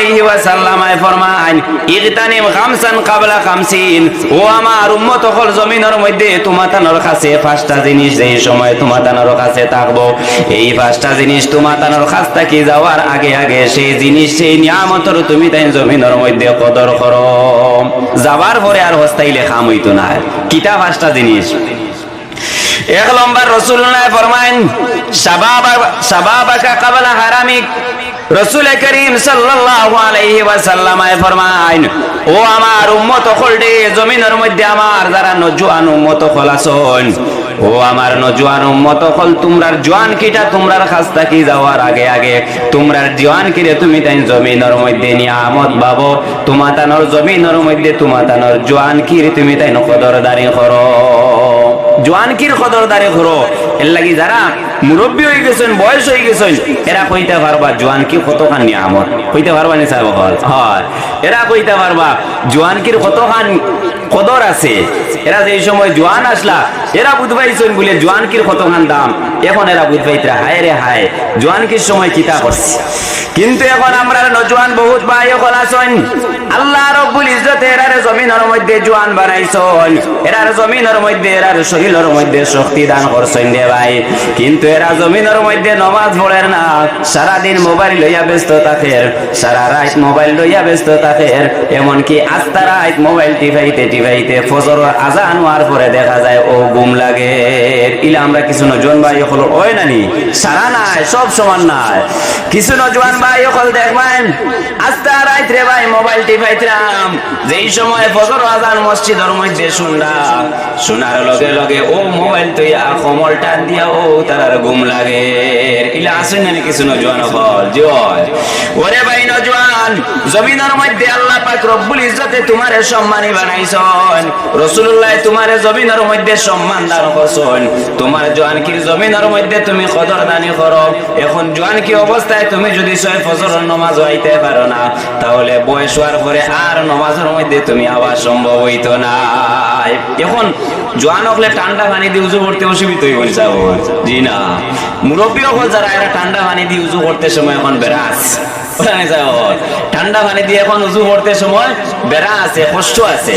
আলাইহি ওয়াসাল্লাম ফরমান ইগতানিম খামসান কাবলা খামসিন। ও আমার উম্মত হল জমিনের মধ্যে তোমাতানোর কাছে পাঁচটা জিনিস, যেই সময় তোমাতানোর কাছে থাকব। এই পাঁচটা জিনিস তোমাতানোর কাছ থেকে যাওয়ার আগে আগে সেই জিনিস, সেই নিয়ামতর তুমি তাই জমিনের মধ্যে কদর করো। যাবার পরে আর হস্তাইলে খাম হইতো না। কিতা পাঁচটা জিনিস? এক নম্বর রসুল্লাহ ফরমাইন শাবাবাকা কাবলা হারামিক রসুল করিম সাল্লাল্লাহু আলাইহি ওয়াসাল্লাম ফরমাইন, ও আমার উম্মত হলডে জমিনের মধ্যে আমার যারা নজওয়ান উম্মত আছেন, ও আমার নজওয়ান উম্মত হল তোমরার জোয়ান কিটা, তোমরার কাছ থাকি যাওয়ার আগে আগে? তোমরার জোয়ান কিরে, তুমি তাই জমিনের মধ্যে নিয়ামত বাবো তোমাতানোর জমিনের মধ্যে তোমাতানোর জোয়ান কিরে, তুমি তাই কদরদারি করো? জোয়ানকির খদরদারে করো এর লাগি যারা মুরব্বী হয়ে গেছেন, বয়স হয়ে গেছেন, এরা কইতে পারবা জোয়ানকি কতখান নিয়ামত কইতে পারবা নি সাহেব হয়। এরা কইতে পারবা জোয়ানকির কতখান কদর আছে। এরা যে সময় জোয়ান আসলা এরা বুঝবাইছেন বলে জোয়ানকির কতখান দাম। এখন এরা বুঝবাইতরা হায় রে হায়। জোয়ানকির সময় কিতা করছে? কিন্তু এখন আমরা নজওয়ান বহুত ভাই হল আছেন আল্লাহ রব্বুল ইজ্জত এরারে জমিনের মধ্যে জোয়ান বানাইছন এরার জমিনের মধ্যে এরার শরীরের মধ্যে শক্তি দান করছেন দে ভাই। কিন্তু এরা জমিনের মধ্যে নমাজ পড়েন না। সারাদিন মোবাইল লইয়া ব্যস্ত থাকে সারা রাত মোবাইল লইয়া ব্যস্ত থাকে এমনকি আস্তা রাত মোবাইল টিপাইতে টিপাইতে ফজর আজান হওয়ার পরে দেখা যায় ও গুম লাগে। ইলা আমরা কিছু নজন ভাই হলো ওই নানি? সারা নাই, সব সমান নাই। কিছু নজওয়ান ভাই হল দেখবেন আস্তা রাত রে ভাই মোবাইল টিপাইতাম যেই সময় ফজর আজান মসজিদের মধ্যে শুনরা, শোনার লগে লগে, ও মোবাইল তুইয়া কমল টান দিয়া, ও তার ঘুম লাগে। ইলা আসেন নানি কিছু নজওয়ান হল জয় ওরে ভাই নজওয়ান জমিনের মধ্যে আল্লাহ পাক রব্বুল ইজ্জতে তোমারে সম্মানী বানাইছন। রাসূলুল্লাহ তোমারে জমিনের মধ্যে সম্মান দান করছন। তোমার জোয়ানকির জমিনের মধ্যে তুমি কদর দানি করো। এখন জোয়ানকি অবস্থায় তুমি যদি ছয় ফজরের নামাজ হইতে পারো না, তাহলে বয়স হওয়ার পরে আর নামাজের মধ্যে তুমি আবার সম্ভব হইতো না। এখন জোয়ান হলে ঠান্ডা পানি দিয়ে উজু করতে অসুবিধা হয়ে বলছে জি না। মুরব্বী হল যারা এরা ঠান্ডা পানি দিয়ে উজু করতে সময় এখন বেড়াস ঠান্ডা পানি দিয়ে এখন উজু করতে সময় বেড়া আছে, কষ্ট আছে।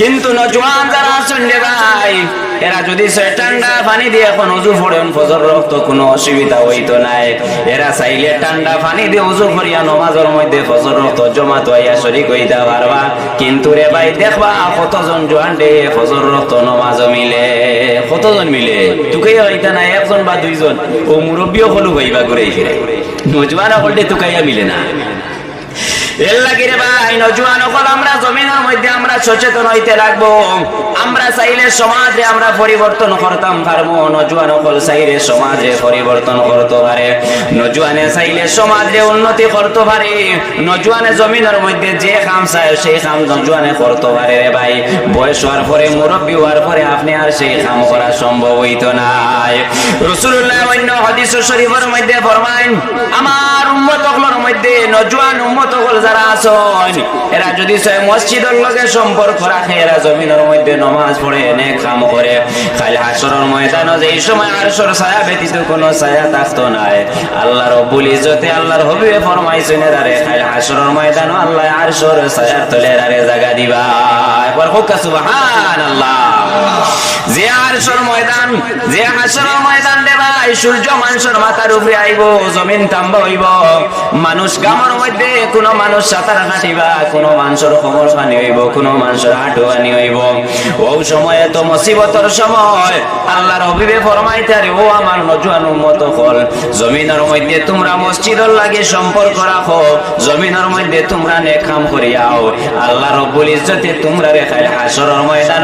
কিন্তু নজওয়ান যারা আছেন রে ভাই, এরা যদি ঠান্ডা পানি দিয়ে এখন উজু ফোড়েন ফজর রক্ত কোনো অসুবিধা হইতো নাই। এরা চাইলে ঠান্ডা পানি দিয়ে উজু করিয়া নমাজের মধ্যে ফজর রক্ত জমা তোয়াইয়া শরিক হইতে পারবা। কিন্তু রে ভাই, দেখবা কতজন জোয়ান দে ফজর রক্ত নমাজ মিলে। কতজন মিলে? তুকেই হইতা না একজন বা দুইজন। ও মুরব্বীও হলু ভাইবা ঘুরে ফিরে নজওয়ান হলতে তুকাইয়া মিলে না জমিনের মধ্যে যে কাম সেই কাম নজওয়ানে করতে পারে রে ভাই। বয়স হওয়ার পরে মুরব্বী হওয়ার পরে আপনি আর সেই কাম করা সম্ভব হইতো নাই। রসুল্লাহ অন্য হাদিস শরীফের মধ্যে ফরমাইন, আমার উম্মত মধ্যে নজওয়ান উম্মত যারা আছেন, এরা যদি মসজিদের লগে সম্পর্ক রাখে, এরা জমিনের মধ্যে নমাজ পড়ে এনে কাম করে। খালি হাসরের ময়দানে যে এই সময় আরশের ছায়া ব্যতীত কোনো ছায়া থাকতো নাই আল্লাহ রব্বুল ইজ্জতে আল্লাহর হবিবে ফরমাইছেন এরারে খালি হাসরের ময়দানে আল্লাহ আরশের ছায়ার তলে এরারে জায়গা দিবা। একবার হোক সুবহানাল্লাহ। যে ময়দান যে ময়দান সূর্য মানুষের মাথার উপরে আইব, জমিন হইব। মানুষ গামর মধ্যে, কোন মানুষ সাঁতার কাটিবা, কোন মানুষের কোমর পানি হইব, কোন মানুষের হাঁটু পানি হইব। ও সময়ে তো সময়, আল্লাহর ও আমার হল। জমিনের মধ্যে তোমরা মসজিদর লাগে সম্পর্ক রাখো, জমিনের মধ্যে তোমরা নেক করিয়াও। আল্লাহ রব্বুল ইজ্জতে তোমরা রেখায় হাসরের ময়দান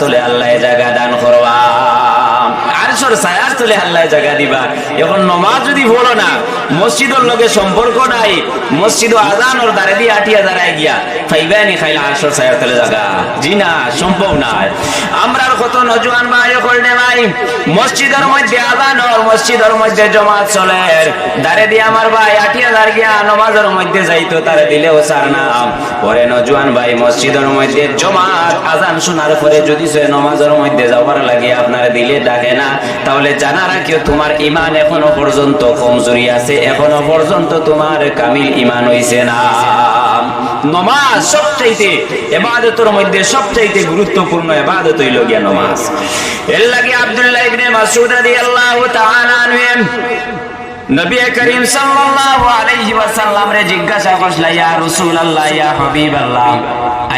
তলে আল্লাহ জায়গা দান করবা। আরশের ছায়ার তলে আল্লাহ জায়গা দিবা। এখন নমাজ যদি পড়ো না মসজিদের লগে সম্পর্ক নাই, মসজিদ আজানোর দ্বারে দিয়ে আটিয়া দাঁড়ায় গিয়া ফাইবানি খাইলে আরশের ছায়ার তলে জায়গা জি না, সম্ভব নাই আমরা কত নজওয়ান ভাই করলে ভাই, মসজিদের মধ্যে আজানোর মসজিদের মধ্যে জমাত চলে দাঁড়ে দিয়ে আমার ভাই আটিয়া দাঁড় গিয়া নমাজের মধ্যে যাইতো, তারে দিলেও সার না পরে নজওয়ান ভাই মসজিদের মধ্যে জমাত আজান শোনার পরে যদি সে নমাজের মধ্যে যাওয়ার লাগে, আপনার দিলে ডাকে না। তাহলে জানা রাখিও, তোমার ইমান এখনও পর্যন্ত কমজোরি আছে, এখনও পর্যন্ত তোমার কামিল ইমান হইছে না। নমাজ সবচাইতে, এবাদতের মধ্যে সবচাইতে গুরুত্বপূর্ণ এবাদত হইল গিয়া নমাজ। এর লাগে আব্দুল্লাহ ইবনে মাসউদ রাদিয়াল্লাহু তাআলা আনহু নবী করিম সাল্লাল্লাহু আলাইহি ওয়াসাল্লাম রে জিজ্ঞাসা করছিল, ইয়া রাসূলুল্লাহ, ইয়া হাবিবাল্লাহ।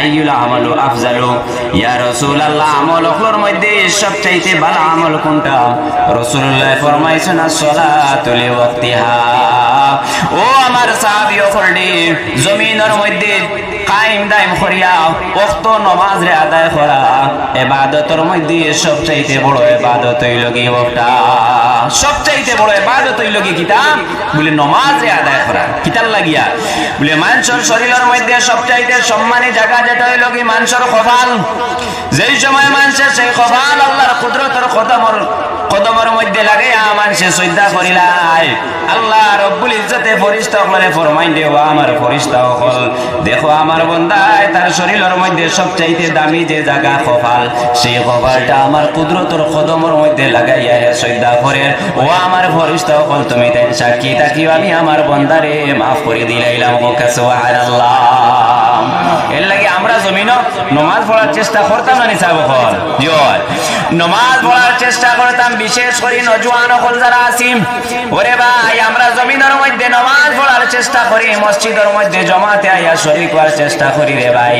আইয়ুল আমালু আফজালু। ইয়া রাসূলুল্লাহ, আমল মধ্যে সবচাইতে ভালো আমল কোনটা? রাসূলুল্লাহ ফরমাইছেন ও আমার সাহাবী জমিনের মধ্যে কায়েম দাইম করিয়া ওক্ত নমাজ রে আদায় করা ইবাদতের মধ্যে সবচাইতে বড় ইবাদত হইল কি ওটা সবচাইতে বড় ইবাদত হইল কি কিতাব বলে নমাজ রে আদায় করা। কিতাব লাগিয়া? বলে, মানুষের শরীরের মধ্যে সবচাইতে সম্মানী জায়গা যেটা হইল কি মানুষের কপাল। যেই সময় মানুষের সেই কপাল আল্লাহর কুদরতের কদমর মধ্যে লাগাইয়া মানুষে শ্রদ্ধা করিলাই আল্লাহ রব্বুল ইজ্জতে ফরিস্তা হলে আমার ফরিস্তা হল। দেখো আমার বন্দায় তার শরীরের মধ্যে সবচাইতে দামি যে জায়গা কপাল, সেই কপালটা আমার কুদরতর মধ্যে লাগাইয়া শ্রদ্ধা করে ও আমার ফরিস্তা হল, তুমি তাই সাক্ষী থাকিও, আমি আমার বন্দারে মাফ করে দিলাইলাম। ও কাছে আল্লাহ লাগে আমরা জমিন নমাজ পড়ার চেষ্টা করতাম না নিসাব হল জয় নমাজ পড়ার চেষ্টা করতাম, বিশেষ করে নজওয়ান হল যারা আসিম ওরে ভাই, আমরা জমিনের মধ্যে নমাজ পড়ার চেষ্টা করি, মসজিদের মধ্যে জমাতে আইয়া শরীর করার চেষ্টা করি রে ভাই।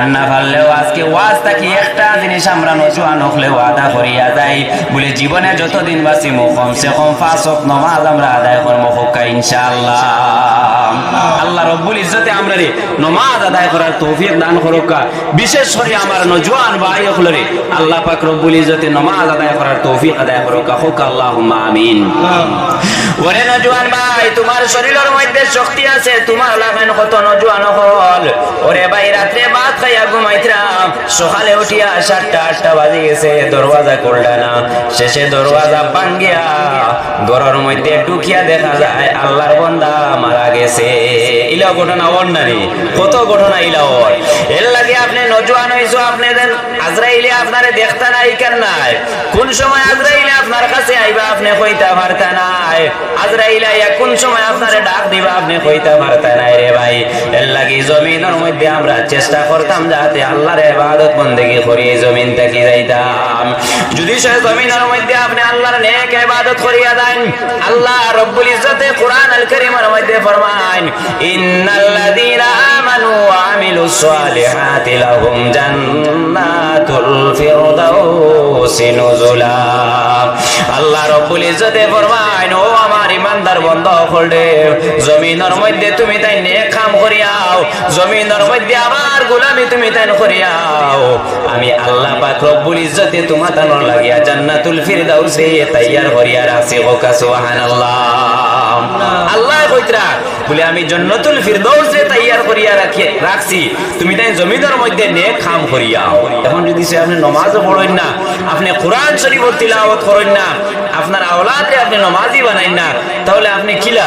আন্না পারলেও আজকে ওয়াজ থাকি, একটা জিনিস আমরা নজওয়ান হলেও আদা করিয়া যাই। বলে জীবনে যতদিন বাঁচি কমসে কম পাঁচ নমাজ আমরা আদায় করব হোকা ইনশাআল্লাহ। আল্লাহ রব্বুল ইজ্জতে আমরা রে নমাজ আদায় করার তৌফিক দান করুকা। বিশেষ করে আমার নজওয়ান ভাই হলরে আল্লাহ পাক রব্বুল ইজ্জতে নমাজ আদায় করার তৌফিক আদায় করো হোক আল্লাহুম্মা আমিন। ওরে নজওয়ান ভাই, তোমার শরীরের মধ্যে শক্তি আছে, তোমার লাগান কত নজওয়ান হল। ওরে ভাই রাতে ভাত খাইয়া ঘুমাইতরাম সকালে উঠিয়া সাতটা, আটটা বাজে গেছে দরওয়াজা করলা না। শেষে দরওয়াজা ভাঙ্গিয়া ঘরের মধ্যে ঢুকিয়া দেখা যায়, আল্লাহর বন্দা মারা গেছে। ইলা ঘটনা অন্যানি কত ঘটনা ইলা ওর এর লাগে আপনি নজওয়ান হইছো আপনাদের আজরাইলে আপনারে দেখতে নাই, কেন নাই? কোন সময় আজরাইলে আপনার কাছে আইবা, আপনি কইতা পারতা নাই? আজরাইলে কোন সময় আপনারে ডাক দিবা, আপনি কইতা পারতা নাই রে ভাই? এর লাগি জমিনের মধ্যে আমরা চেষ্টা করতাম যাতে আল্লাহর ইবাদত বন্দেগি করি জমিন থেকে যাইতাম। যদি সে জমিনের মধ্যে আপনি আল্লাহর নেক ইবাদত করিয়া দেন, আল্লাহ রব্বুল ইজ্জতে কোরআন আল কারীমের মধ্যে ফরমান ইন্নাল্লাযীনা আমানু ওয়া আমিলুস সালিহাতি লাহুম জান্নাতুল ফিরদাউসি নুজুলা। আল্লাহ রব্বুল ইজ্জতে ফরমান ও আমার ইমানদার বন্ধ হলডে জমিনের মধ্যে তুমি তাই নেক কাম করিয়াও জমিনের মধ্যে আমার গোলামি তুমি তাই করিয়াও। আমি আল্লাহ পাক রব্বুল ইজ্জতে তোমার তানোর লাগিয়া জান্নাতুল ফিরদাউসে তাইয়ার করিয়া রাখছি ওকা সুবহানাল্লাহ। আল্লাহ কইতরা, বলে আমি জান্নাতুল ফিরদাউসে তাইয়ার করিয়া রাখি রাখছি। তুমি তাই জমিনের মধ্যে নেক কাম করিয়াও। এখন যদি সে আপনি নমাজও পড়েন না, আপনি কোরআন শরীফ তিলাওয়াত করেন না, আপনার আওলাদে আপনি নমাজই বানাইন না, তাহলে আপনি কিলা?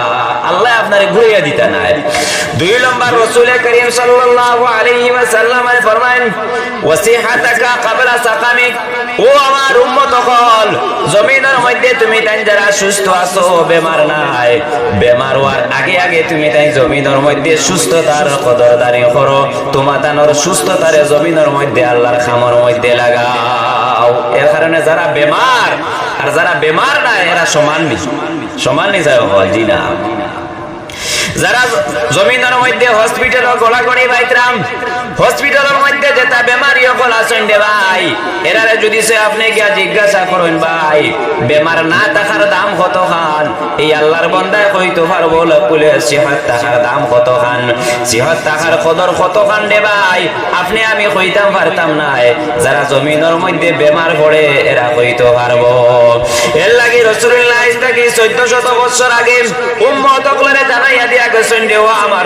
আল্লাহ আপনারে ঘুরিয়ে দিতে নাই দুই নম্বর রসুল করিম সাল্লাল্লাহু আলাইহি ওয়াসাল্লাম ফরমান ওয়াসিহাতাকা ক্বাবলা সাকামিক। ও আমার উম্মত হল জমিনের মধ্যে তুমি তাই যারা সুস্থ আছো, বেমার নাই। বেমার হওয়ার আগে আগে তুমি তাই জমিনের মধ্যে সুস্থতার কদরদারি করো। তোমার তানোর সুস্থতারে জমিনের মধ্যে আল্লাহর খামর মধ্যে লাগাও। এর কারণে যারা বেমার, আর যারা বেমার না এরা সমান নি সমান নি যায় জি না। যারা জমিনের মধ্যে হসপিটাল গড়াগড়ি বাইতরাম হসপিটালের মধ্যে যেটা বেমারি সকল আস আছেন রে ভাই এরারে যদি সে আপনি গিয়া জিজ্ঞাসা করেন ভাই বেমার না থাকার দাম কত খান? এই আল্লাহর বন্দায় কইতে পারব বলে সিহত টাকার দাম কত খান? সিহত টাকার কদর কত খান রে ভাই? আপনি আমি কইতাম পারতাম না যারা জমিনের মধ্যে বেমার পড়ে এরা কইতে পারব। এর লাগি রসুল্লাহ চোদ্দ শত বছর আগে উম্মত জানাইয়া দিয়া গেছেন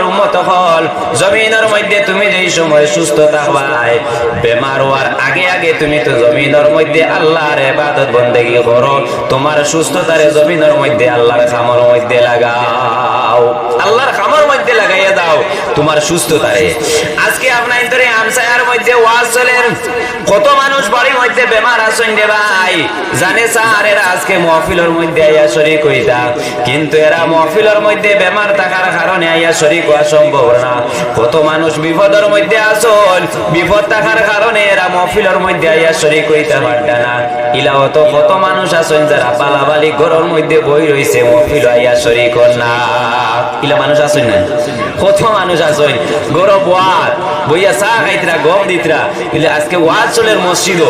উম্মত হল। জমিনের মধ্যে তুমি যেই সময় সুস্থ থাকবাই বেমার হওয়ার আগে আগে তুমি তো জমিনের মধ্যে আল্লাহর ইবাদত, বন্দেগি করো। তোমার সুস্থতারে জমিনের মধ্যে আল্লাহর খামার মধ্যে লাগাও। আল্লাহর দাও তোমার সুস্থতারে আজকে আপনার ইন্তরে আমসায়ার মধ্যে ওয়াজ চলেন কত মানুষ বাড়ির মধ্যে বেমার আছেন রে ভাই। জানে স্যার, এরা আজকে মহফিলের মধ্যে আইয়া শরীক হইতা। কিন্তু এরা মহফিলের মধ্যে বেমার থাকার কারণে আইয়া শরীক হওয়া সম্ভব না। কত মানুষ বিপদের মধ্যে আসল বিপদ থাকার কারণে এরা মহফিলের মধ্যে আইয়া শরীক হইতে পারতা না। ইলাও তো কত মানুষ আছেন যারা পালাবালি ঘরের মধ্যে বই রইছে, মহফিল আইয়া শরীক হন না। ইলা মানুষ আছেন না কত মানুষ আছেন গরব ওয়াদ বইয়া চা খাইতরা, গম দিতরা। কিন্তু আজকে ওয়াজ চলের মসজিদ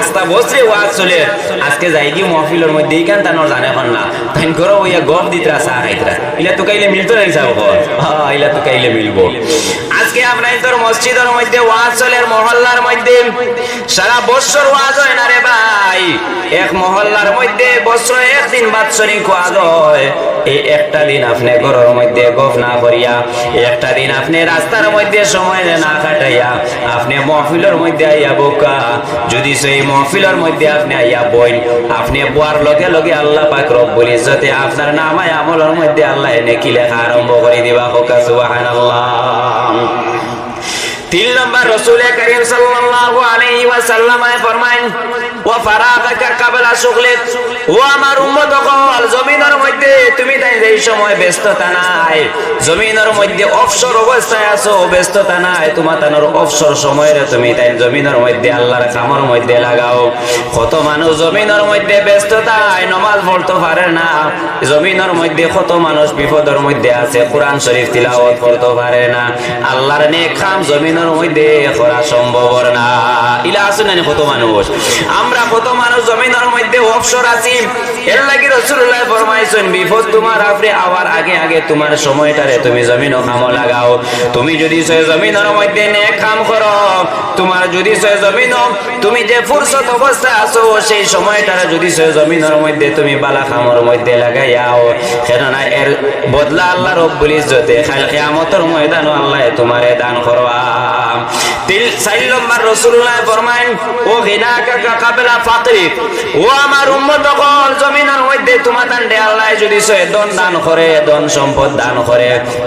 আস্তা বসরে ওয়াজ চলে। আজকে যাই কি মহফিলের মধ্যে, এইখান তানোর জানে হন না। তাই করো ওইয়া গম দিতরা, চা খাইতরা। ইলা তো কাইলে মিলতো না হিসাব ইলা তো কাইলে মিলবো। আজকে আমরা তোর মসজিদের মধ্যে ওয়াজ চলের মহল্লার মধ্যে। সারা বছর ওয়াজ হয় না রে ভাই। এক মহল্লার মধ্যে বছর একদিন বাৎসরিক ওয়াজ হয়। এই একটা দিন আপনি ঘরের মধ্যে গফ না করিয়া একটা দিন আপনি রাস্তার মধ্যে সময় না কাটাইয়া, আপনি মহফিলের মধ্যে আইয়া বোকা। যদি সেই মহফিলের মধ্যে আপনি আইয়া বইন, আপনি বোয়ার লগে লগে আল্লাহ পাক রব্বুল ইজ্জতে আপনার নামায় আমলের মধ্যে আল্লাহ এনে কি লেখা আরম্ভ করে দিবা হোকা সুবহানাল্লাহ। তিন নম্বর রসুল করিম সাল্লাল্লাহু আলাইহি ওয়াসাল্লাম ফরমাইন, ওয়া ফারাগাকা কাবলা শুগলিক ও আমার উম্মত কল জমিনের মধ্যে তুমি তাই এই সময় ব্যস্ততা নাই, জমিনের মধ্যে অবসর অবস্থায় আছো, ব্যস্ততা নাই তোমার তানোর অবসর সময়ের তুমি তাই জমিনের মধ্যে, আল্লাহর কামর মধ্যে লাগাও। কত মানুষ জমিনের মধ্যে ব্যস্ততায় নমাজ পড়তে পারে না, জমিনের মধ্যে কত মানুষ বিপদের মধ্যে আছে, কোরআন শরীফ তিলাওয়াত করতে পারে না। আল্লাহর নেক কাম জমিনের মধ্যে করা সম্ভব না। ইলা আছেন না কত মানুষ? আমরা কত মানুষ জমিনের মধ্যে অবসর আছি। এর লাগি রাসূলুল্লাহ ফরমাইছেন, বিপদ তোমার আপনি আওয়ার আগে আগে তোমার সময়টারে তুমি জমিন কাম লাগাও। তুমি যদি সে জমিনের মধ্যে নেক কাম করো, তোমার যদি সে জমিন তুমি যে ফুরসত অবস্থা আছো, সেই সময়টারে যদি সে জমিনের মধ্যে তুমি বালা খামর মধ্যে লাগাইয়াও। কেননা এর বদলা আল্লাহ রব্বুল ইজ্জতে খাল কিয়ামতের ময়দান আল্লাহ তোমারে দান করবা।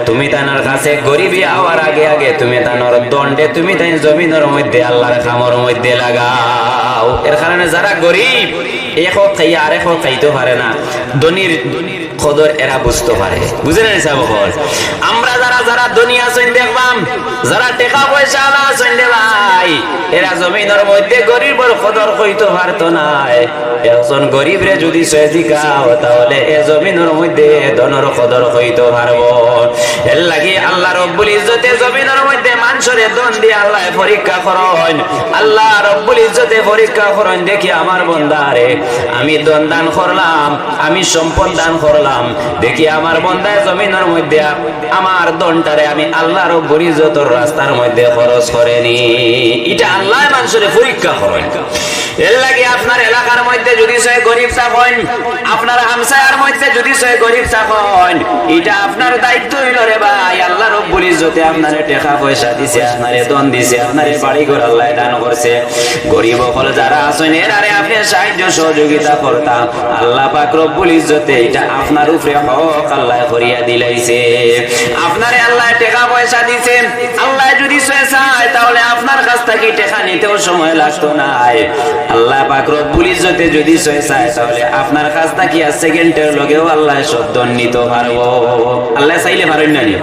তুমি তানার কাছে গরিবী আওয়ার আগে আগে তুমি তানোর দণ্ডে, তুমি তাই জমিনের মধ্যে আল্লাহর খামর মধ্যে লাগাও। এর কারণে যারা গরিব এক খাইয়া আরেক খাইতে পারে না। ধনির খদর এরা বুঝতে পারে। বুঝলেন সাহেব আমরা যারা যারা ধনী আছেন দেখবাম, যারা টাকা পয়সা আলা রে ভাই, এরা জমিনের মধ্যে গরিবের খদর কইতে পারতো না একজন গরিব রে যদি সে জিকাও তাহলে এ জমিনের মধ্যে ধনের কদর কইতে পারব। এর লাগি আল্লাহ রব্বুল ইজ্জতে জমিনের মধ্যে মানুষের দন দিয়ে আল্লাহ পরীক্ষা করেন। আল্লাহ রব্বুল ইজ্জতে পরীক্ষা করেন, দেখি আমার বন্দারে আমি দন দান করলাম, আমি সম্পদ দান করলাম। দেখি আমার বন্দায় জমিনের মধ্যে আমার দনটারে আমি আল্লাহর যত রাস্তার মধ্যে খরচ করেনি। এটা আল্লাহ মানুষের পরীক্ষা করেন। এর আপনার এলাকার মধ্যে যদি সে গরিব থাকেন, আপনার হামসায়ার মধ্যে যদি সে গরিব থাকেন, এটা আপনার দায়িত্ব হইল রে ভাই। আল্লাহ রব্বুল ইজ্জতে আপনারে টাকা পয়সা দিছে, আপনারে দন দিছে, আপনারে বাড়ি ঘর আল্লাহ দান করছে। গরিব হল যারা আছেন এরারে আপনি সাহায্য সহযোগিতা করতাম। আল্লাহ পাক রব্বুল ইজ্জতে এটা আপনার উপরে হক আল্লাহ করিয়া দিলাইছে। আপনারে আল্লাহ টাকা পয়সা দিছে আল্লাহ আপনার কাছ থেকে টাকা নিতেও সময় লাগতো না আল্লাহ পাক রব্বুল ইজ্জতে যদি সে চায় তাহলে আপনার কাছ থেকে সেকেন্ডের লগেও আল্লাহ শব্দ নিতে পারব আল্লাহ চাইলে পারেন নি?